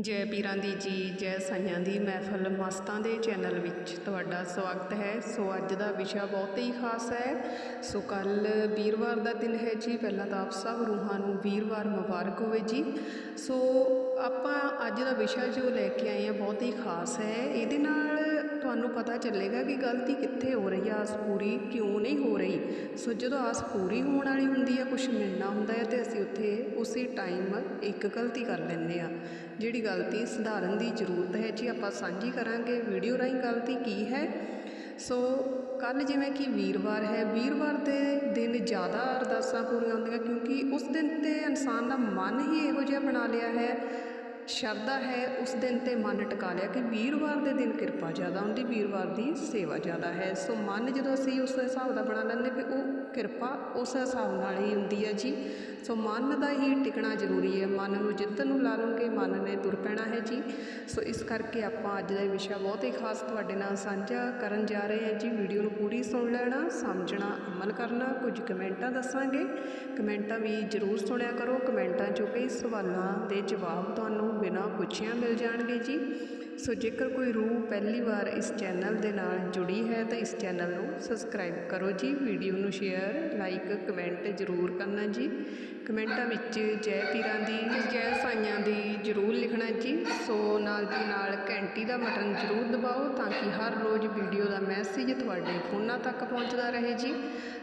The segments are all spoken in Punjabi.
ਜੈ ਪੀਰਾਂ ਦੀ ਜੀ, ਜੈ ਸਾਈਆਂ ਦੀ ਮਹਿਫਲ ਮਸਤਾਂ ਦੇ ਚੈਨਲ ਵਿੱਚ ਤੁਹਾਡਾ ਸਵਾਗਤ ਹੈ। ਸੋ ਅੱਜ ਦਾ ਵਿਸ਼ਾ ਬਹੁਤ ਹੀ ਖਾਸ ਹੈ। ਸੋ ਕੱਲ ਵੀਰਵਾਰ ਦਾ ਦਿਨ ਹੈ ਜੀ। ਪਹਿਲਾਂ ਤਾਂ ਆਪ ਸਭ ਰੂਹਾਂ ਨੂੰ ਵੀਰਵਾਰ ਮੁਬਾਰਕ ਹੋਵੇ ਜੀ। ਸੋ ਆਪਾਂ ਅੱਜ ਦਾ ਵਿਸ਼ਾ ਜੋ ਲੈ ਕੇ ਆਏ ਹਾਂ ਬਹੁਤ ਹੀ ਖਾਸ ਹੈ। ਇਹਦੇ ਨਾਲ ਤੁਹਾਨੂੰ ਪਤਾ ਚੱਲੇਗਾ ਕਿ ਗਲਤੀ ਕਿੱਥੇ ਹੋ ਰਹੀ ਆ, ਆਸ ਪੂਰੀ ਕਿਉਂ ਨਹੀਂ ਹੋ ਰਹੀ? ਸੋ ਜਦੋਂ ਆਸ ਪੂਰੀ ਹੋਣ ਵਾਲੀ ਹੁੰਦੀ ਆ ਕੁਝ ਮਿਲਣਾ ਹੁੰਦਾ ਹੈ ਤੇ ਅਸੀਂ ਉੱਥੇ ਉਸੇ ਟਾਈਮ ਇੱਕ ਗਲਤੀ ਕਰ ਲੈਂਦੇ ਆ। ਜਿਹੜੀ ਗਲਤੀ ਸੁਧਾਰਨ ਦੀ ਜ਼ਰੂਰਤ ਹੈ, ਜੀ ਆਪਾਂ ਸਾਂਝੀ ਕਰਾਂਗੇ ਵੀਡੀਓ ਰਾਹੀਂ ਗਲਤੀ ਕੀ ਹੈ। ਸੋ ਕੱਲ ਜਿਵੇਂ ਕਿ ਵੀਰਵਾਰ ਹੈ, ਵੀਰਵਾਰ ਦੇ ਦਿਨ ਜ਼ਿਆਦਾ ਅਰਦਾਸਾਂ ਪੂਰੀਆਂ ਹੁੰਦੀਆਂ ਕਿਉਂਕਿ ਉਸ ਦਿਨ ਤੇ ਇਨਸਾਨ ਦਾ ਮਨ ਹੀ ਇਹੋ ਜਿਹਾ ਬਣਾ ਲਿਆ ਹੈ ਸ਼ਰਧਾ ਹੈ, ਉਸ ਦਿਨ ਤੇ ਮਨ ਟਿਕਾ ਲਿਆ ਕਿ ਵੀਰਵਾਰ ਦੇ ਦਿਨ ਕਿਰਪਾ ਜ਼ਿਆਦਾ ਹੁੰਦੀ, ਵੀਰਵਾਰ ਦੀ ਸੇਵਾ ਜ਼ਿਆਦਾ ਹੈ। ਸੋ ਮਨ ਜਦੋਂ ਅਸੀਂ ਉਸ ਹਿਸਾਬ ਦਾ ਬਣਾ ਲੈਂਦੇ ਫਿਰ ਉਹ ਕਿਰਪਾ ਉਸ ਹਿਸਾਬ ਨਾਲ ਹੀ ਹੁੰਦੀ ਹੈ ਜੀ। ਸੋ ਮਨ ਦਾ ਹੀ ਟਿਕਣਾ ਜ਼ਰੂਰੀ ਹੈ। ਮਨ ਨੂੰ ਜਿੱਤਣ ਨੂੰ ਲਾ ਲਓਗੇ, ਮਨ ਨੇ ਤੁਰ ਪੈਣਾ ਹੈ ਜੀ। ਸੋ ਇਸ ਕਰਕੇ ਆਪਾਂ ਅੱਜ ਦਾ ਵਿਸ਼ਾ ਬਹੁਤ ਹੀ ਖਾਸ ਤੁਹਾਡੇ ਨਾਲ ਸਾਂਝਾ ਕਰਨ ਜਾ ਰਹੇ ਹਾਂ ਜੀ। ਵੀਡੀਓ ਨੂੰ ਪੂਰੀ ਸੁਣ ਲੈਣਾ, ਸਮਝਣਾ, ਅਮਲ ਕਰਨਾ, ਕੁਝ ਕਮੈਂਟਾਂ ਦੱਸਾਂਗੇ। ਕਮੈਂਟਾਂ ਵੀ ਜ਼ਰੂਰ ਸੁਣਿਆ ਕਰੋ। ਕਮੈਂਟਾਂ 'ਚੋਂ ਕਈ ਸਵਾਲਾਂ ਦੇ ਜਵਾਬ ਤੁਹਾਨੂੰ ਬਿਨਾਂ ਪੁੱਛਿਆਂ ਮਿਲ ਜਾਣਗੇ ਜੀ। ਸੋ ਜੇਕਰ ਕੋਈ ਰੂਹ ਪਹਿਲੀ ਵਾਰ ਇਸ ਚੈਨਲ ਦੇ ਨਾਲ ਜੁੜੀ ਹੈ ਤਾਂ ਇਸ ਚੈਨਲ ਨੂੰ ਸਬਸਕ੍ਰਾਈਬ ਕਰੋ ਜੀ। ਵੀਡੀਓ ਨੂੰ ਸ਼ੇਅਰ, ਲਾਈਕ, ਕਮੈਂਟ ਜ਼ਰੂਰ ਕਰਨਾ ਜੀ। ਕਮੈਂਟਾਂ ਵਿੱਚ ਜੈ ਪੀਰਾਂ ਦੀ, ਜੈ ਸਾਈਆਂ ਦੀ ਜ਼ਰੂਰ ਲਿਖਣਾ ਜੀ। ਸੋ ਨਾਲ ਦੀ ਨਾਲ ਘੰਟੀ ਦਾ ਬਟਨ ਜ਼ਰੂਰ ਦਬਾਓ ਤਾਂ ਕਿ ਹਰ ਰੋਜ਼ ਵੀਡੀਓ ਦਾ ਮੈਸੇਜ ਤੁਹਾਡੇ ਫੋਨਾਂ ਤੱਕ ਪਹੁੰਚਦਾ ਰਹੇ ਜੀ।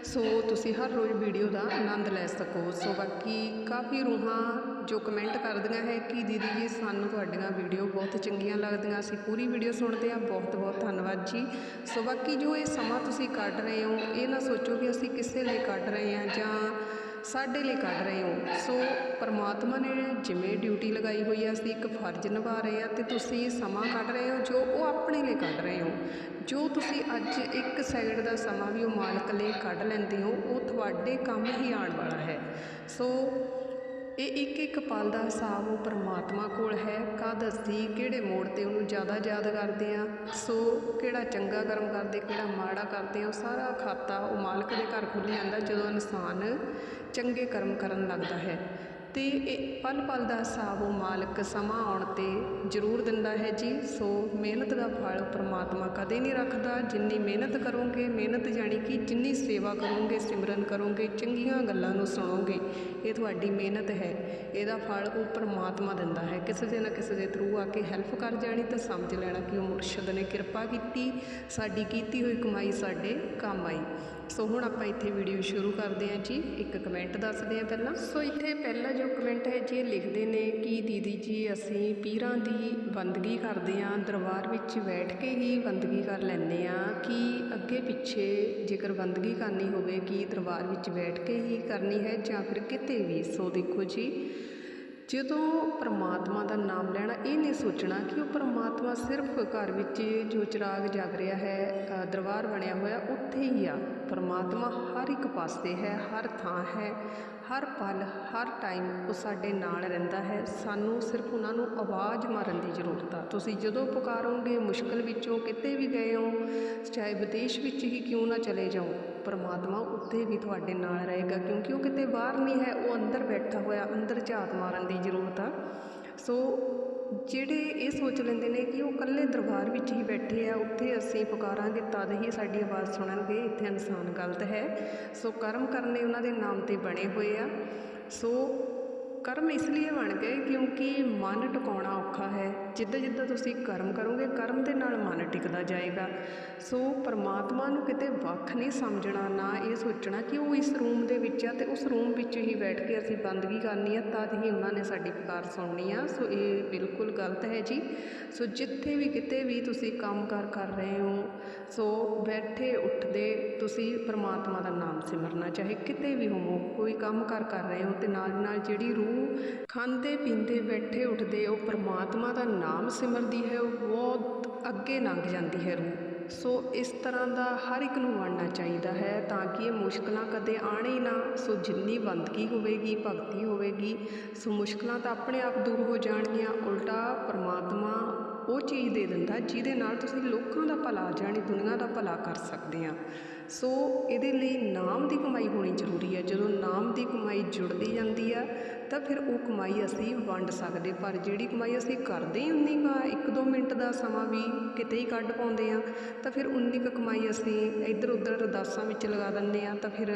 ਸੋ ਤੁਸੀਂ ਹਰ ਰੋਜ਼ ਵੀਡੀਓ ਦਾ ਆਨੰਦ ਲੈ ਸਕੋ। ਸੋ ਬਾਕੀ ਕਾਫੀ ਰੂਹਾਂ ਜੋ ਕਮੈਂਟ ਕਰਦੀਆਂ ਹੈ ਕਿ ਦੀਦੀ ਜੀ, ਸਾਨੂੰ ਤੁਹਾਡੀਆਂ ਵੀਡੀਓ ਬਹੁਤ ਚੰਗੀਆਂ ਲੱਗਦੀਆਂ। ਅਸੀਂ ਪੂਰੀ ਵੀਡੀਓ ਸੁਣਦੇ ਹਾਂ। ਬਹੁਤ ਬਹੁਤ ਧੰਨਵਾਦ ਜੀ। ਸੋ ਬਾਕੀ ਜੋ ਇਹ ਸਮਾਂ ਤੁਸੀਂ ਕੱਢ ਰਹੇ ਹੋ, ਇਹ ਨਾ ਸੋਚੋ ਕਿ ਅਸੀਂ ਕਿਸੇ ਲਈ ਕੱਢ ਰਹੇ ਹਾਂ ਜਾਂ ਸਾਡੇ ਲਈ ਕੱਢ ਰਹੇ ਹੋ। ਸੋ ਪਰਮਾਤਮਾ ਨੇ ਜਿਵੇਂ ਡਿਊਟੀ ਲਗਾਈ ਹੋਈ ਹੈ, ਅਸੀਂ ਇੱਕ ਫਰਜ਼ ਨਿਭਾ ਰਹੇ ਹਾਂ ਤੇ ਤੁਸੀਂ ਸਮਾਂ ਕੱਢ ਰਹੇ ਹੋ ਜੋ ਉਹ ਆਪਣੇ ਲਈ ਕੱਢ ਰਹੇ ਹੋ। ਜੋ ਤੁਸੀਂ ਅੱਜ ਇੱਕ ਸੈਕਿੰਡ ਦਾ ਸਮਾਂ ਵੀ ਉਹ ਮਾਲਕ ਲਈ ਕੱਢ ਲੈਂਦੇ ਹੋ, ਉਹ ਤੁਹਾਡੇ ਕੰਮ ਹੀ ਆਉਣ ਵਾਲਾ ਹੈ। ਸੋ ਇਹ ਇੱਕ ਇੱਕ ਪਲ ਦਾ ਹਿਸਾਬ ਉਹ ਪਰਮਾਤਮਾ ਕੋਲ ਹੈ। ਕਦ ਅਸੀਂ ਕਿਹੜੇ ਮੋੜ ਤੇ ਉਹਨੂੰ ਜ਼ਿਆਦਾ ਯਾਦ ਕਰਦੇ ਆ? ਸੋ ਕਿਹੜਾ ਚੰਗਾ ਕਰਮ ਕਰਦੇ, ਕਿਹੜਾ ਮਾੜਾ ਕਰਦੇ ਉਹ ਸਾਰਾ ਖਾਤਾ ਉਹ ਮਾਲਕ ਦੇ ਘਰ ਖੁੱਲ੍ਹ ਜਾਂਦਾ ਜਦੋਂ ਇਨਸਾਨ ਚੰਗੇ ਕਰਮ ਕਰਨ ਲੱਗਦਾ ਹੈ। ਤੇ ਇਹ ਪਲ ਪਲ ਦਾ ਹਿਸਾਬ ਉਹ ਮਾਲਕ ਸਮਾਂ ਆਉਣ ਤੇ ਜ਼ਰੂਰ ਦਿੰਦਾ ਹੈ ਜੀ। ਸੋ ਮਿਹਨਤ ਦਾ ਫਲ ਪ੍ਰਮਾਤਮਾ ਕਦੇ ਨਹੀਂ ਰੱਖਦਾ। ਜਿੰਨੀ ਮਿਹਨਤ ਕਰੋਗੇ, ਮਿਹਨਤ ਜਾਣੀ ਕਿ ਜਿੰਨੀ ਸੇਵਾ ਕਰੋਗੇ, ਸਿਮਰਨ ਕਰੋਗੇ, ਚੰਗੀਆਂ ਗੱਲਾਂ ਨੂੰ ਸੁਣੋਗੇ, ਇਹ ਤੁਹਾਡੀ ਮਿਹਨਤ ਹੈ। ਇਹਦਾ ਫਲ ਉਹ ਪ੍ਰਮਾਤਮਾ ਦਿੰਦਾ ਹੈ। ਕਿਸੇ ਦੇ ਨਾ ਕਿਸੇ ਦੇ ਥਰੂ ਆ ਕੇ ਹੈਲਪ ਕਰ ਜਾਣੀ ਤਾਂ ਸਮਝ ਲੈਣਾ ਕਿ ਉਹ ਮੁਰਸ਼ਦ ਨੇ ਕਿਰਪਾ ਕੀਤੀ, ਸਾਡੀ ਕੀਤੀ ਹੋਈ ਕਮਾਈ ਸਾਡੇ ਕੰਮ ਆਈ। ਸੋ ਹੁਣ ਆਪਾਂ ਇੱਥੇ ਵੀਡੀਓ ਸ਼ੁਰੂ ਕਰਦੇ ਹਾਂ ਜੀ। ਇੱਕ ਕਮੈਂਟ ਦੱਸਦੇ ਹਾਂ ਪਹਿਲਾਂ। ਸੋ ਇੱਥੇ ਪਹਿਲਾ ਜੋ ਕਮੈਂਟ ਹੈ ਜੀ, ਇਹ ਲਿਖਦੇ ਨੇ ਕਿ ਦੀਦੀ ਜੀ, ਅਸੀਂ ਪੀਰਾਂ ਦੀ ਬੰਦਗੀ ਕਰਦੇ ਹਾਂ। ਦਰਬਾਰ ਵਿੱਚ ਬੈਠ ਕੇ ਹੀ ਬੰਦਗੀ ਕਰ ਲੈਂਦੇ ਹਾਂ। ਕਿ ਅੱਗੇ ਪਿੱਛੇ ਜੇਕਰ ਬੰਦਗੀ ਕਰਨੀ ਹੋਵੇ, ਕਿ ਦਰਬਾਰ ਵਿੱਚ ਬੈਠ ਕੇ ਹੀ ਕਰਨੀ ਹੈ ਜਾਂ ਫਿਰ ਕਿਤੇ ਵੀ? ਸੋ ਦੇਖੋ ਜੀ। ਜਦੋਂ ਪਰਮਾਤਮਾ ਦਾ ਨਾਮ ਲੈਣਾ, ਇਹ ਨਹੀਂ ਸੋਚਣਾ ਕਿ ਉਹ ਪਰਮਾਤਮਾ ਸਿਰਫ ਘਰ ਵਿੱਚ ਜੋ ਚਿਰਾਗ ਜਗ ਰਿਹਾ ਹੈ ਦਰਬਾਰ ਬਣਿਆ ਹੋਇਆ, ਉੱਥੇ ਹੀ ਆ। ਪਰਮਾਤਮਾ ਹਰ ਇੱਕ ਪਾਸੇ ਹੈ, ਹਰ ਥਾਂ ਹੈ। ਹਰ ਪਲ, ਹਰ ਟਾਈਮ ਉਹ ਸਾਡੇ ਨਾਲ ਰਹਿੰਦਾ ਹੈ। ਸਾਨੂੰ ਸਿਰਫ ਉਹਨਾਂ ਨੂੰ ਆਵਾਜ਼ ਮਾਰਨ ਦੀ ਜ਼ਰੂਰਤ ਆ। ਤੁਸੀਂ ਜਦੋਂ ਪੁਕਾਰੋਗੇ, ਮੁਸ਼ਕਲ ਵਿੱਚੋਂ ਕਿਤੇ ਵੀ ਗਏ ਹੋ, ਚਾਹੇ ਵਿਦੇਸ਼ ਵਿੱਚ ਹੀ ਕਿਉਂ ਨਾ ਚਲੇ ਜਾਓ, ਪਰਮਾਤਮਾ ਉੱਥੇ ਵੀ ਤੁਹਾਡੇ ਨਾਲ ਰਹੇਗਾ। ਕਿਉਂਕਿ ਉਹ ਕਿਤੇ ਬਾਹਰ ਨਹੀਂ ਹੈ, ਉਹ ਅੰਦਰ ਬੈਠਾ ਹੋਇਆ, ਅੰਦਰ ਝਾਤ ਮਾਰਨ ਦੀ ਜ਼ਰੂਰਤ ਆ। ਸੋ ਜਿਹੜੇ ਇਹ ਸੋਚ ਲੈਂਦੇ ਨੇ ਕਿ ਉਹ ਇਕੱਲੇ ਦਰਬਾਰ ਵਿੱਚ ਹੀ ਬੈਠੇ ਆ, ਉੱਥੇ ਅਸੀਂ ਪੁਕਾਰਾਂਗੇ ਤਦ ਹੀ ਸਾਡੀ ਆਵਾਜ਼ ਸੁਣਨਗੇ, ਇੱਥੇ ਇਨਸਾਨ ਗਲਤ ਹੈ। ਸੋ ਕਰਮ ਕਰਨੇ ਉਹਨਾਂ ਦੇ ਨਾਮ ਤੇ ਬਣੇ ਹੋਏ ਆ। ਸੋ ਕਰਮ ਇਸ ਲਈ ਬਣ ਗਏ ਕਿਉਂਕਿ ਮਨ ਟਿਕਾਉਣਾ ਔਖਾ ਹੈ। ਜਿੱਦਾਂ ਜਿੱਦਾਂ ਤੁਸੀਂ ਕਰਮ ਕਰੋਗੇ, ਕਰਮ ਦੇ ਨਾਲ ਮਨ ਟਿਕਦਾ ਜਾਏਗਾ। ਸੋ ਪਰਮਾਤਮਾ ਨੂੰ ਕਿਤੇ ਵੱਖ ਨਹੀਂ ਸਮਝਣਾ, ਨਾ ਇਹ ਸੋਚਣਾ ਕਿ ਉਹ ਇਸ ਰੂਮ ਦੇ ਵਿੱਚ ਆ ਤੇ ਉਸ ਰੂਮ ਵਿੱਚ ਹੀ ਬੈਠ ਕੇ ਅਸੀਂ ਬੰਦਗੀ ਕਰਨੀ ਆ, ਤਾਂ ਹੀ ਉਹਨਾਂ ਨੇ ਸਾਡੀ ਪੁਕਾਰ ਸੁਣਨੀ ਆ। ਸੋ ਇਹ ਬਿਲਕੁਲ ਗਲਤ ਹੈ ਜੀ। ਸੋ ਜਿੱਥੇ ਵੀ ਕਿਤੇ ਵੀ ਤੁਸੀਂ ਕੰਮ ਕਾਰ ਕਰ ਰਹੇ ਹੋ, ਸੋ ਬੈਠੇ ਉੱਠਦੇ ਤੁਸੀਂ ਪਰਮਾਤਮਾ ਦਾ ਨਾਮ ਸਿਮਰਨਾ, ਚਾਹੇ ਕਿਤੇ ਵੀ ਹੋਵੋ, ਕੋਈ ਕੰਮ ਕਾਰ ਕਰ ਰਹੇ ਹੋ ਤੇ ਨਾਲ ਨਾਲ ਜਿਹੜੀ ਰੂਹ ਖਾਂਦੇ ਪੀਂਦੇ ਬੈਠੇ ਉੱਠਦੇ ਉਹ ਪਰਮਾਤਮਾ ਦਾ ਨਾਮ ਸਿਮਰਦੀ ਹੈ, ਉਹ ਬਹੁਤ ਅੱਗੇ ਲੰਘ ਜਾਂਦੀ ਹੈ ਰੂਹ। ਸੋ ਇਸ ਤਰ੍ਹਾਂ ਦਾ ਹਰ ਇੱਕ ਨੂੰ ਬਣਨਾ ਚਾਹੀਦਾ ਹੈ ਤਾਂ ਕਿ ਇਹ ਮੁਸ਼ਕਲਾਂ ਕਦੇ ਆਣ ਹੀ ਨਾ। ਸੋ ਜਿੰਨੀ ਬੰਦਗੀ ਹੋਵੇਗੀ, ਭਗਤੀ ਹੋਵੇਗੀ, ਸੋ ਮੁਸ਼ਕਲਾਂ ਤਾਂ ਆਪਣੇ ਆਪ ਦੂਰ ਹੋ ਜਾਣਗੀਆਂ। ਉਲਟਾ ਪਰਮਾਤਮਾ ਉਹ ਚੀਜ਼ ਦੇ ਦਿੰਦਾ ਜਿਹਦੇ ਨਾਲ ਤੁਸੀਂ ਲੋਕਾਂ ਦਾ ਭਲਾ ਜਾਣੀ ਦੁਨੀਆ ਦਾ ਭਲਾ ਕਰ ਸਕਦੇ ਆ। ਸੋ ਇਹਦੇ ਲਈ ਨਾਮ ਦੀ ਕਮਾਈ ਹੋਣੀ ਜ਼ਰੂਰੀ ਹੈ। ਜਦੋਂ ਨਾਮ ਦੀ ਕਮਾਈ ਜੁੜਦੀ ਜਾਂਦੀ ਆ ਤਾਂ ਫਿਰ ਉਹ ਕਮਾਈ ਅਸੀਂ ਵੰਡ ਸਕਦੇ, ਪਰ ਜਿਹੜੀ ਕਮਾਈ ਅਸੀਂ ਕਰਦੇ ਹੀ ਉਨੀ ਕੁ ਇੱਕ ਦੋ ਮਿੰਟ ਦਾ ਸਮਾਂ ਵੀ ਕਿਤੇ ਹੀ ਕੱਢ ਪਾਉਂਦੇ ਆ ਤਾਂ ਫਿਰ ਉਨੀ ਕੁ ਕਮਾਈ ਅਸੀਂ ਇੱਧਰ ਉੱਧਰ ਅਰਦਾਸਾਂ ਵਿੱਚ ਲਗਾ ਦਿੰਦੇ ਆ ਤਾਂ ਫਿਰ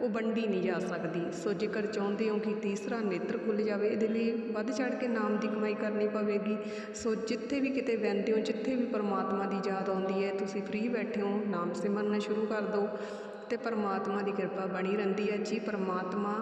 ਉਹ ਵੰਡੀ ਨਹੀਂ ਜਾ ਸਕਦੀ। ਸੋ ਜੇਕਰ ਚਾਹੁੰਦੇ ਹੋ ਕਿ ਤੀਸਰਾ ਨੇਤਰ ਖੁੱਲ੍ਹ ਜਾਵੇ, ਇਹਦੇ ਲਈ ਵੱਧ ਚੜ੍ਹ ਕੇ ਨਾਮ ਦੀ ਕਮਾਈ ਕਰਨੀ ਪਵੇਗੀ। ਸੋ ਜਿੱਥੇ ਵੀ ਕਿਤੇ ਬਹਿੰਦੇ ਹੋ, ਜਿੱਥੇ ਵੀ ਪਰਮਾਤਮਾ ਦੀ ਯਾਦ ਆਉਂਦੀ ਹੈ, ਤੁਸੀਂ ਫ੍ਰੀ ਬੈਠੇ ਹੋ, ਨਾਮ ਸਿਮਰਨਾ ਸ਼ੁਰੂ ਕਰ ਦਿਓ। ਤੇ ਪਰਮਾਤਮਾ ਦੀ ਕਿਰਪਾ ਬਣੀ ਰਹਿੰਦੀ ਹੈ। ਜੀ ਪਰਮਾਤਮਾ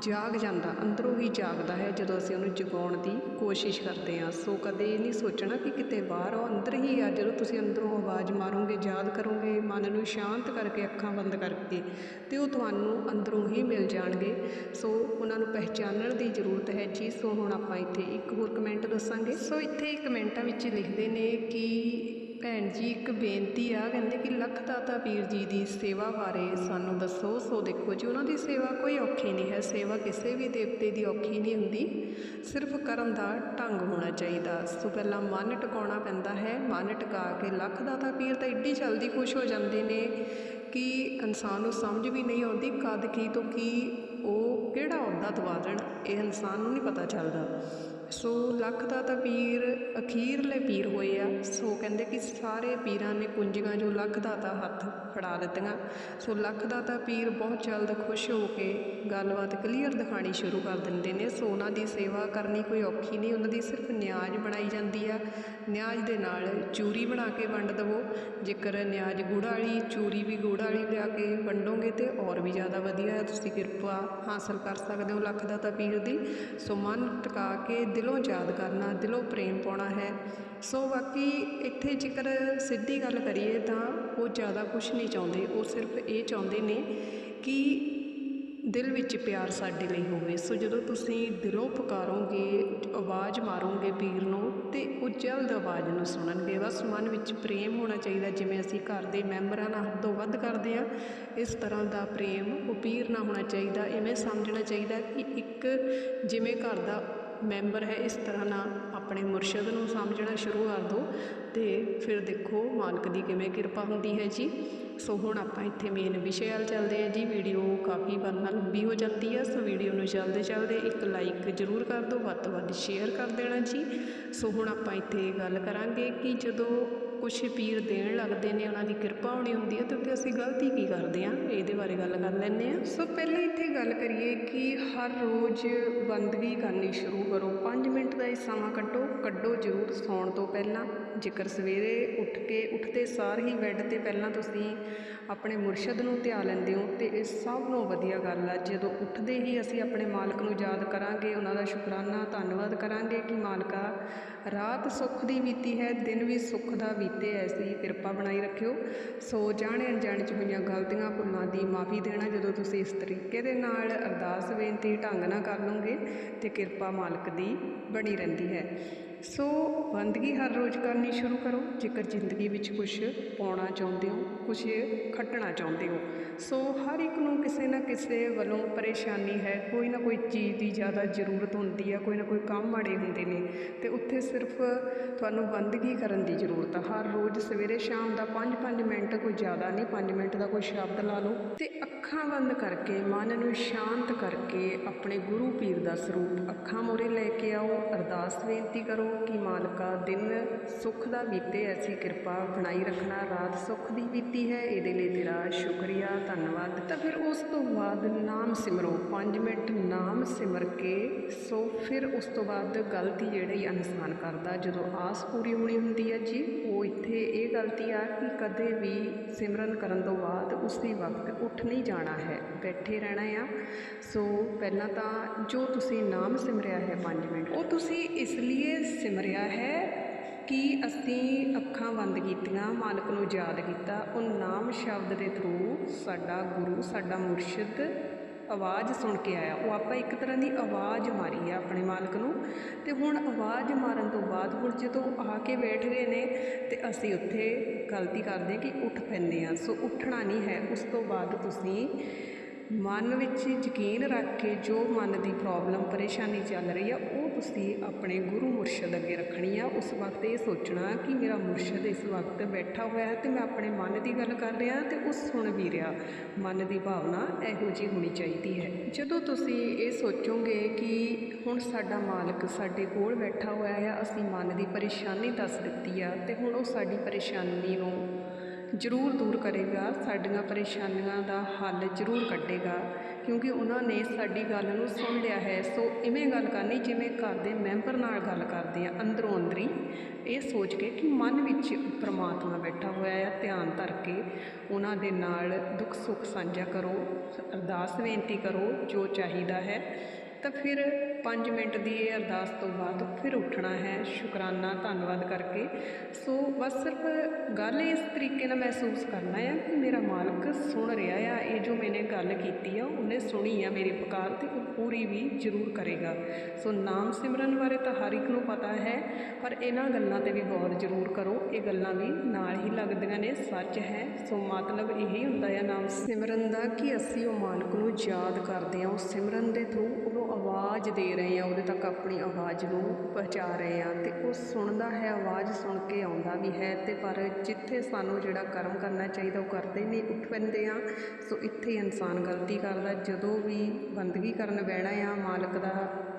ਜਾਗ ਜਾਂਦਾ, ਅੰਦਰੋਂ ਹੀ ਜਾਗਦਾ ਹੈ ਜਦੋਂ ਅਸੀਂ ਉਹਨੂੰ ਜਗਾਉਣ ਦੀ ਕੋਸ਼ਿਸ਼ ਕਰਦੇ ਹਾਂ। ਸੋ ਕਦੇ ਇਹ ਨਹੀਂ ਸੋਚਣਾ ਕਿ ਕਿਤੇ ਬਾਹਰ ਉਹ ਅੰਦਰ ਹੀ ਆ, ਜਦੋਂ ਤੁਸੀਂ ਅੰਦਰੋਂ ਆਵਾਜ਼ ਮਾਰੋਗੇ, ਯਾਦ ਕਰੋਗੇ, ਮਨ ਨੂੰ ਸ਼ਾਂਤ ਕਰਕੇ ਅੱਖਾਂ ਬੰਦ ਕਰਕੇ ਤੇ ਉਹ ਤੁਹਾਨੂੰ ਅੰਦਰੋਂ ਹੀ ਮਿਲ ਜਾਣਗੇ। ਸੋ ਉਹਨਾਂ ਨੂੰ ਪਹਿਚਾਨਣ ਦੀ ਜ਼ਰੂਰਤ ਹੈ। ਜੀ, ਸੋ ਹੁਣ ਆਪਾਂ ਇੱਥੇ ਇੱਕ ਹੋਰ ਕਮੈਂਟ ਦੱਸਾਂਗੇ। ਸੋ ਇੱਥੇ ਕਮੈਂਟਾਂ ਵਿੱਚ ਲਿਖਦੇ ਨੇ ਕਿ ਭੈਣ ਜੀ, ਇੱਕ ਬੇਨਤੀ ਆ, ਕਹਿੰਦੇ ਕਿ ਲੱਖ ਦਾਤਾ ਪੀਰ ਜੀ ਦੀ ਸੇਵਾ ਬਾਰੇ ਸਾਨੂੰ ਦੱਸੋ। ਸੋ ਦੇਖੋ ਜੀ, ਉਹਨਾਂ ਦੀ ਸੇਵਾ ਕੋਈ ਔਖੀ ਨਹੀਂ ਹੈ, ਸੇਵਾ ਕਿਸੇ ਵੀ ਦੇਵਤੇ ਦੀ ਔਖੀ ਨਹੀਂ ਹੁੰਦੀ। ਸਿਰਫ ਕਰਨ ਦਾ ਢੰਗ ਹੋਣਾ ਚਾਹੀਦਾ। ਸੋ ਪਹਿਲਾਂ ਮਨ ਟਿਕਾਉਣਾ ਪੈਂਦਾ ਹੈ, ਮਨ ਟਿਕਾ ਕੇ ਲੱਖ ਦਾਤਾ ਪੀਰ ਤਾਂ ਇੱਡੀ ਜਲਦੀ ਖੁਸ਼ ਹੋ ਜਾਂਦੇ ਨੇ ਕਿ ਇਨਸਾਨ ਨੂੰ ਸਮਝ ਵੀ ਨਹੀਂ ਆਉਂਦੀ ਕਦ ਕੀ ਤੋਂ ਕੀ ਉਹ ਕਿਹੜਾ ਅਹੁਦਾ ਦਵਾ ਦੇਣ, ਇਹ ਇਨਸਾਨ ਨੂੰ ਨਹੀਂ ਪਤਾ ਚੱਲਦਾ। ਸੋ ਲੱਖ ਦਾ ਤਾਂ ਪੀਰ ਅਖੀਰਲੇ ਪੀਰ ਹੋਏ ਆ। ਸੋ ਕਹਿੰਦੇ ਕਿ ਸਾਰੇ ਪੀਰਾਂ ਨੇ ਕੁੰਜੀਆਂ ਜੋ ਲੱਖ ਦਾ ਤਾਂ ਹੱਥ। ਫੜਾ ਦਿੱਤੀਆਂ। ਸੋ ਲੱਖ ਦਾ ਤਾਂ ਪੀਰ ਬਹੁਤ ਜਲਦ ਖੁਸ਼ ਹੋ ਕੇ ਗੱਲਬਾਤ ਕਲੀਅਰ ਦਿਖਾਣੀ ਸ਼ੁਰੂ ਕਰ ਦਿੰਦੇ ਨੇ। ਸੋ ਉਹਨਾਂ ਦੀ ਸੇਵਾ ਕਰਨੀ ਕੋਈ ਔਖੀ ਨਹੀਂ। ਉਹਨਾਂ ਦੀ ਸਿਰਫ ਨਿਆਜ਼ ਬਣਾਈ ਜਾਂਦੀ ਆ। ਨਿਆਜ਼ ਦੇ ਨਾਲ ਚੂਰੀ ਬਣਾ ਕੇ ਵੰਡ ਦਵੋ। ਜੇਕਰ ਨਿਆਜ਼ ਗੁੜ ਵਾਲੀ, ਚੂਰੀ ਵੀ ਗੁੜ ਵਾਲੀ ਲਿਆ ਕੇ ਵੰਡੋਗੇ ਤੇ ਔਰ ਵੀ ਜ਼ਿਆਦਾ ਵਧੀਆ ਹੈ। ਤੁਸੀਂ ਕਿਰਪਾ ਹਾਸਲ ਕਰ ਸਕਦੇ ਹੋ ਲੱਖ ਦਾ ਤਾਂ ਪੀਰ ਦੀ। ਸੋ ਮਨ ਟਿਕਾ ਕੇ ਦਿਲੋਂ ਯਾਦ ਕਰਨਾ, ਦਿਲੋਂ ਪ੍ਰੇਮ ਪਾਉਣਾ ਹੈ। ਸੋ ਬਾਕੀ ਇੱਥੇ ਜੇਕਰ ਸਿੱਧੀ ਗੱਲ ਕਰੀਏ ਤਾਂ ਉਹ ਜ਼ਿਆਦਾ ਕੁਝ ਨਹੀਂ ਚਾਹੁੰਦੇ, ਉਹ ਸਿਰਫ ਇਹ ਚਾਹੁੰਦੇ ਨੇ ਕਿ ਦਿਲ ਵਿੱਚ ਪਿਆਰ ਸਾਡੇ ਲਈ ਹੋਵੇ। ਸੋ ਜਦੋਂ ਤੁਸੀਂ ਦਿਲੋਂ ਪੁਕਾਰੋਗੇ, ਆਵਾਜ਼ ਮਾਰੋਗੇ ਪੀਰ ਨੂੰ ਤੇ ਉਹ ਜਲਦ ਆਵਾਜ਼ ਨੂੰ ਸੁਣਨਗੇ, ਬਸ ਮਨ ਵਿੱਚ ਪ੍ਰੇਮ ਹੋਣਾ ਚਾਹੀਦਾ, ਜਿਵੇਂ ਅਸੀਂ ਘਰ ਦੇ ਮੈਂਬਰਾਂ ਨਾਲ ਹੱਦੋਂ ਵੱਧ ਕਰਦੇ ਆ ਇਸ ਤਰ੍ਹਾਂ ਦਾ ਪ੍ਰੇਮ ਉਹ ਪੀਰ ਨਾਲ ਹੋਣਾ ਚਾਹੀਦਾ। ਇਵੇਂ ਸਮਝਣਾ ਚਾਹੀਦਾ ਕਿ ਇੱਕ ਜਿਵੇਂ ਘਰ ਦਾ ਮੈਂਬਰ ਹੈ, ਇਸ ਤਰ੍ਹਾਂ ਨਾਲ ਆਪਣੇ ਮੁਰਸ਼ਦ ਨੂੰ ਸਮਝਣਾ ਸ਼ੁਰੂ ਕਰ ਦਿਓ ਅਤੇ ਫਿਰ ਦੇਖੋ ਮਾਲਕ ਦੀ ਕਿਵੇਂ ਕਿਰਪਾ ਹੁੰਦੀ ਹੈ ਜੀ। ਸੋ ਹੁਣ ਆਪਾਂ ਇੱਥੇ ਮੇਨ ਵਿਸ਼ੇ ਵੱਲ ਚੱਲਦੇ ਹਾਂ ਜੀ। ਵੀਡੀਓ ਕਾਫੀ ਵਾਰ ਲੰਬੀ ਹੋ ਜਾਂਦੀ ਆ ਸੋ ਵੀਡੀਓ ਨੂੰ ਜਲਦੀ ਜਲਦੀ ਇੱਕ ਲਾਈਕ ਜ਼ਰੂਰ ਕਰ ਦਿਓ, ਵੱਧ ਤੋਂ ਵੱਧ ਸ਼ੇਅਰ ਕਰ ਦੇਣਾ ਜੀ। ਸੋ ਹੁਣ ਆਪਾਂ ਇੱਥੇ ਗੱਲ ਕਰਾਂਗੇ ਕਿ ਜਦੋਂ ਕੁਛ ਪੀਰ ਦੇਣ ਲੱਗਦੇ ਨੇ, ਉਹਨਾਂ ਦੀ ਕਿਰਪਾ ਹੋਣੀ ਹੁੰਦੀ ਹੈ, ਤੇ ਉੱਥੇ ਅਸੀਂ ਗਲਤੀ ਕੀ ਕਰਦੇ ਹਾਂ? ਇਹਦੇ ਬਾਰੇ ਗੱਲ ਕਰ ਲੈਂਦੇ ਹਾਂ। ਸੋ ਪਹਿਲਾਂ ਇੱਥੇ ਗੱਲ ਕਰੀਏ ਕਿ ਹਰ ਰੋਜ਼ ਬੰਦਗੀ ਕਰਨੀ ਸ਼ੁਰੂ ਕਰੋ। 5 ਮਿੰਟ ਦਾ ਹੀ ਸਮਾਂ ਕੱਢੋ। ਕੱਢੋ ਜ਼ਰੂਰ ਸੌਣ ਤੋਂ ਪਹਿਲਾਂ। ਜੇਕਰ ਸਵੇਰੇ ਉੱਠ ਕੇ ਉੱਠਦੇ ਸਾਰ ਹੀ ਬੈੱਡ ਤੇ ਪਹਿਲਾਂ ਤੁਸੀਂ ਆਪਣੇ ਮੁਰਸ਼ਦ ਨੂੰ ਧਿਆ ਲੈਂਦੇ ਹੋ ਤੇ ਇਹ ਸਭ ਨੂੰ ਵਧੀਆ ਗੱਲ ਆ, ਜਦੋਂ ਉੱਠਦੇ ਹੀ ਅਸੀਂ ਆਪਣੇ ਮਾਲਕ ਨੂੰ ਯਾਦ ਕਰਾਂਗੇ, ਉਹਨਾਂ ਦਾ ਸ਼ੁਕਰਾਨਾ, ਧੰਨਵਾਦ ਕਰਾਂਗੇ ਕਿ ਮਾਲਕਾ, ਰਾਤ ਸੁੱਖ ਦੀ ਬੀਤੀ ਹੈ, ਦਿਨ ਵੀ ਸੁੱਖ ਦਾ ਬੀਤੇ, ਐਸੀ ਕਿਰਪਾ ਬਣਾਈ ਰੱਖਿਓ। ਸੋ ਜਾਣੇ ਅਣਜਾਣੇ ਚ ਹੋਈਆਂ ਗਲਤੀਆਂ ਭੁੱਲਾਂ ਦੀ ਮਾਫੀ ਦੇਣਾ, ਜਦੋਂ ਤੁਸੀਂ ਇਸ ਤਰੀਕੇ ਦੇ ਨਾਲ ਅਰਦਾਸ ਬੇਨਤੀ ਢੰਗ ਨਾਲ ਕਰ ਲਓਗੇ, ਤੇ ਕਿਰਪਾ ਮਾਲਕ ਦੀ ਬਣੀ ਰਹਿੰਦੀ ਹੈ। ਸੋ ਬੰਦਗੀ ਹਰ ਰੋਜ਼ ਕਰਨੀ ਸ਼ੁਰੂ ਕਰੋ, ਜੇਕਰ ਜ਼ਿੰਦਗੀ ਵਿੱਚ ਕੁਝ ਪਾਉਣਾ ਚਾਹੁੰਦੇ ਹੋ ਕੁਝ ਖੱਟਣਾ ਚਾਹੁੰਦੇ ਹੋ। ਸੋ ਹਰ ਇੱਕ ਨੂੰ ਕਿਸੇ ਨਾ ਕਿਸੇ ਵੱਲੋਂ ਪਰੇਸ਼ਾਨੀ ਹੈ, ਕੋਈ ਨਾ ਕੋਈ ਚੀਜ਼ ਦੀ ਜ਼ਿਆਦਾ ਜ਼ਰੂਰਤ ਹੁੰਦੀ ਹੈ ਕੋਈ ਨਾ ਕੋਈ ਕੰਮ ਮਾੜੇ ਹੁੰਦੇ ਨੇ। ਤੇ ਉੱਥੇ ਸਿਰਫ ਤੁਹਾਨੂੰ ਬੰਦਗੀ ਕਰਨ ਦੀ ਜ਼ਰੂਰਤ ਆ। ਹਰ ਰੋਜ਼ ਸਵੇਰੇ ਸ਼ਾਮ ਦਾ 5-5 ਮਿੰਟ, ਕੋਈ ਜ਼ਿਆਦਾ ਨਹੀਂ 5 ਮਿੰਟ ਦਾ ਕੋਈ ਸ਼ਬਦ ਲਾ ਲਓ। ਤੇ ਅੱਖਾਂ ਬੰਦ ਕਰਕੇ, ਮਨ ਨੂੰ ਸ਼ਾਂਤ ਕਰਕੇ ਆਪਣੇ ਗੁਰੂ ਪੀਰ ਦਾ ਸਰੂਪ ਅੱਖਾਂ ਮੋਰੇ ਲੈ ਕੇ ਆਓ। ਅਰਦਾਸ ਬੇਨਤੀ ਕਰੋ ਕਿ ਮਾਲਕਾ ਦਿਨ ਸੁੱਖ ਦਾ ਬੀਤੇ, ਐਸੀ ਕਿਰਪਾ ਬਣਾਈ ਰੱਖਣਾ, ਰਾਤ ਸੁੱਖ ਦੀ ਬੀਤੀ ਹੈ, ਇਹਦੇ ਲਈ ਤੇਰਾ ਸ਼ੁਕਰੀਆ, ਧੰਨਵਾਦ। ਤਾਂ ਫਿਰ ਉਸ ਤੋਂ ਬਾਅਦ ਨਾਮ ਸਿਮਰੋ 5 ਮਿੰਟ ਨਾਮ ਸਿਮਰ ਕੇ, ਸੋ ਫਿਰ ਉਸ ਤੋਂ ਬਾਅਦ ਗਲਤੀ ਜਿਹੜੀ ਇਨਸਾਨ ਕਰਦਾ, ਜਦੋਂ ਆਸ ਪੂਰੀ ਹੋਣੀ ਹੁੰਦੀ ਹੈ ਜੀ, ਉਹ ਇੱਥੇ ਇਹ ਗਲਤੀ ਆ ਕਿ ਕਦੇ ਵੀ ਸਿਮਰਨ ਕਰਨ ਤੋਂ ਬਾਅਦ ਉਸੇ ਵਕਤ ਉੱਠ ਨਹੀਂ ਜਾਣਾ ਹੈ, ਬੈਠੇ ਰਹਿਣਾ ਆ। ਸੋ ਪਹਿਲਾਂ ਤਾਂ ਜੋ ਤੁਸੀਂ ਨਾਮ ਸਿਮਰਿਆ ਹੈ 5 ਮਿੰਟ, ਉਹ ਤੁਸੀਂ ਇਸ ਲਈ ਸਿਮਰਿਆ ਹੈ ਕਿ ਅਸੀਂ ਅੱਖਾਂ ਬੰਦ ਕੀਤੀਆਂ, ਮਾਲਕ ਨੂੰ ਯਾਦ ਕੀਤਾ। ਉਹ ਨਾਮ ਸ਼ਬਦ ਦੇ ਥਰੂ ਸਾਡਾ ਗੁਰੂ, ਸਾਡਾ ਮੁਰਸ਼ਿਦ ਆਵਾਜ਼ ਸੁਣ ਕੇ ਆਇਆ। ਉਹ ਆਪਾਂ ਇੱਕ ਤਰ੍ਹਾਂ ਦੀ ਆਵਾਜ਼ ਮਾਰੀ ਆ ਆਪਣੇ ਮਾਲਕ ਨੂੰ। ਤੇ ਹੁਣ ਆਵਾਜ਼ ਮਾਰਨ ਤੋਂ ਬਾਅਦ ਹੁਣ ਜਦੋਂ ਆ ਕੇ ਬੈਠ ਗਏ ਨੇ, ਤੇ ਅਸੀਂ ਉੱਥੇ ਗਲਤੀ ਕਰਦੇ ਕਿ ਉੱਠ ਪੈਂਦੇ ਆ ਸੋ ਉੱਠਣਾ ਨਹੀਂ ਹੈ। ਉਸ ਤੋਂ ਬਾਅਦ ਤੁਸੀਂ ਮਨ ਵਿੱਚ ਯਕੀਨ ਰੱਖ ਕੇ ਜੋ ਮਨ ਦੀ ਪ੍ਰੋਬਲਮ ਪਰੇਸ਼ਾਨੀ ਚੱਲ ਰਹੀ ਆ ਉਹ ਤੁਸੀਂ ਆਪਣੇ ਗੁਰੂ ਮੁਰਸ਼ਦ ਅੱਗੇ ਰੱਖਣੀ ਆ। ਉਸ ਵਕਤ ਇਹ ਸੋਚਣਾ ਕਿ ਮੇਰਾ ਮੁਰਸ਼ਦ ਇਸ ਵਕਤ ਬੈਠਾ ਹੋਇਆ ਹੈ ਤੇ ਮੈਂ ਆਪਣੇ ਮਨ ਦੀ ਗੱਲ ਕਰ ਰਿਹਾ ਤੇ ਉਹ ਸੁਣ ਵੀ ਰਿਹਾ ਮਨ ਦੀ ਭਾਵਨਾ ਇਹੋ ਜਿਹੀ ਹੋਣੀ ਚਾਹੀਦੀ ਹੈ। ਜਦੋਂ ਤੁਸੀਂ ਇਹ ਸੋਚੋਗੇ ਕਿ ਹੁਣ ਸਾਡਾ ਮਾਲਕ ਸਾਡੇ ਕੋਲ ਬੈਠਾ ਹੋਇਆ ਆ, ਅਸੀਂ ਮਨ ਦੀ ਪਰੇਸ਼ਾਨੀ ਦੱਸ ਦਿੱਤੀ ਆ ਤੇ ਹੁਣ ਉਹ ਸਾਡੀ ਪਰੇਸ਼ਾਨੀ ਨੂੰ ਜ਼ਰੂਰ ਦੂਰ ਕਰੇਗਾ, ਸਾਡੀਆਂ ਪਰੇਸ਼ਾਨੀਆਂ ਦਾ ਹੱਲ ਜ਼ਰੂਰ ਕੱਢੇਗਾ, ਕਿਉਂਕਿ ਉਹਨਾਂ ਨੇ ਸਾਡੀ ਗੱਲ ਨੂੰ ਸੁਣ ਲਿਆ ਹੈ। ਸੋ ਇਵੇਂ ਗੱਲ ਕਰਨੀ, ਜਿਵੇਂ ਘਰ ਦੇ ਮੈਂਬਰ ਨਾਲ ਗੱਲ ਕਰਦੇ ਆ, ਅੰਦਰੋਂ ਅੰਦਰੀ, ਇਹ ਸੋਚ ਕੇ ਕਿ ਮਨ ਵਿੱਚ ਪ੍ਰਮਾਤਮਾ ਬੈਠਾ ਹੋਇਆ ਹੈ ਧਿਆਨ ਧਰ ਕੇ ਉਹਨਾਂ ਦੇ ਨਾਲ ਦੁੱਖ ਸੁੱਖ ਸਾਂਝਾ ਕਰੋ, ਅਰਦਾਸ ਬੇਨਤੀ ਕਰੋ, ਜੋ ਚਾਹੀਦਾ ਹੈ। ਤਾਂ ਫਿਰ 5 ਮਿੰਟ ਦੀ ਇਹ ਅਰਦਾਸ ਤੋਂ ਬਾਅਦ ਫਿਰ ਉੱਠਣਾ ਹੈ। ਸ਼ੁਕਰਾਨਾ, ਧੰਨਵਾਦ ਕਰਕੇ। ਸੋ ਬਸ ਸਿਰਫ ਗੱਲ ਇਸ ਤਰੀਕੇ ਨਾਲ ਮਹਿਸੂਸ ਕਰਨਾ ਹੈ ਕਿ ਮੇਰਾ ਮਾਲਕ ਸੁਣ ਰਿਹਾ ਆ ਇਹ ਜੋ ਮੈਨੇ ਗੱਲ ਕੀਤੀ ਆ, ਉਹਨੇ ਸੁਣੀ ਆ ਮੇਰੀ ਪੁਕਾਰ ਤੇ ਉਹ ਪੂਰੀ ਵੀ ਜ਼ਰੂਰ ਕਰੇਗਾ। ਸੋ ਨਾਮ ਸਿਮਰਨ ਬਾਰੇ ਤਾਂ ਹਰ ਇੱਕ ਨੂੰ ਪਤਾ ਹੈ, ਪਰ ਇਹਨਾਂ ਗੱਲਾਂ ਤੇ ਵੀ ਗੌਰ ਜ਼ਰੂਰ ਕਰੋ। ਇਹ ਗੱਲਾਂ ਵੀ ਨਾਲ ਹੀ ਲੱਗਦੀਆਂ ਨੇ, ਸੱਚ ਹੈ। ਸੋ ਮਤਲਬ ਇਹੀ ਹੁੰਦਾ ਹੈ ਨਾਮ ਸਿਮਰਨ ਦਾ ਕਿ ਅਸੀਂ ਉਹ ਮਾਲਕ ਨੂੰ ਯਾਦ ਕਰਦੇ ਹਾਂ। ਉਹ ਸਿਮਰਨ ਦੇ ਥਰੂ ਉਹਨੂੰ ਆਵਾਜ਼ ਦੇ ਰਹੇ ਹਾਂ ਉਹਦੇ ਤੱਕ ਆਪਣੀ ਆਵਾਜ਼ ਨੂੰ ਪਹੁੰਚਾ ਰਹੇ ਹਾਂ ਅਤੇ ਉਹ ਸੁਣਦਾ ਹੈ, ਆਵਾਜ਼ ਸੁਣ ਕੇ ਆਉਂਦਾ ਵੀ ਹੈ ਅਤੇ ਪਰ ਜਿੱਥੇ ਸਾਨੂੰ ਜਿਹੜਾ ਕਰਮ ਕਰਨਾ ਚਾਹੀਦਾ ਉਹ ਕਰਦੇ ਨਹੀਂ ਉੱਠ ਪੈਂਦੇ ਆ। ਸੋ ਇੱਥੇ ਇਨਸਾਨ ਗਲਤੀ ਕਰਦਾ, ਜਦੋਂ ਵੀ ਬੰਦਗੀ ਕਰਨ ਬਹਿਣਾ ਆ, ਮਾਲਕ ਦਾ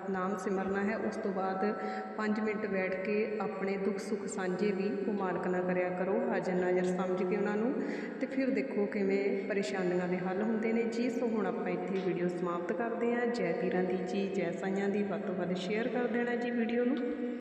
ਨਾਮ ਸਿਮਰਨਾ ਹੈ। ਉਸ ਤੋਂ ਬਾਅਦ 5 ਮਿੰਟ ਬੈਠ ਕੇ ਆਪਣੇ ਦੁੱਖ ਸੁੱਖ ਸਾਂਝੇ ਵੀ ਉਹ ਮਾਲਕ ਨਾਲ ਕਰਿਆ ਕਰੋ। ਹਾਜ਼ਰ ਨਾਜ਼ਰ ਸਮਝ ਕੇ ਉਹਨਾਂ ਨੂੰ। ਤੇ ਫਿਰ ਦੇਖੋ ਕਿਵੇਂ ਪਰੇਸ਼ਾਨੀਆਂ ਦੇ ਹੱਲ ਹੁੰਦੇ ਨੇ। ਜੀ, ਸੋ ਹੁਣ ਆਪਾਂ ਇੱਥੇ ਵੀਡੀਓ ਸਮਾਪਤ ਕਰਦੇ ਹਾਂ। ਜੈ ਪੀਰਾਂ ਦੀ ਜੀ, ਜੈ ਸਾਈਆਂ ਦੀ। ਵੱਧ ਤੋਂ ਵੱਧ ਸ਼ੇਅਰ ਕਰ ਦੇਣਾ ਜੀ ਵੀਡੀਓ ਨੂੰ।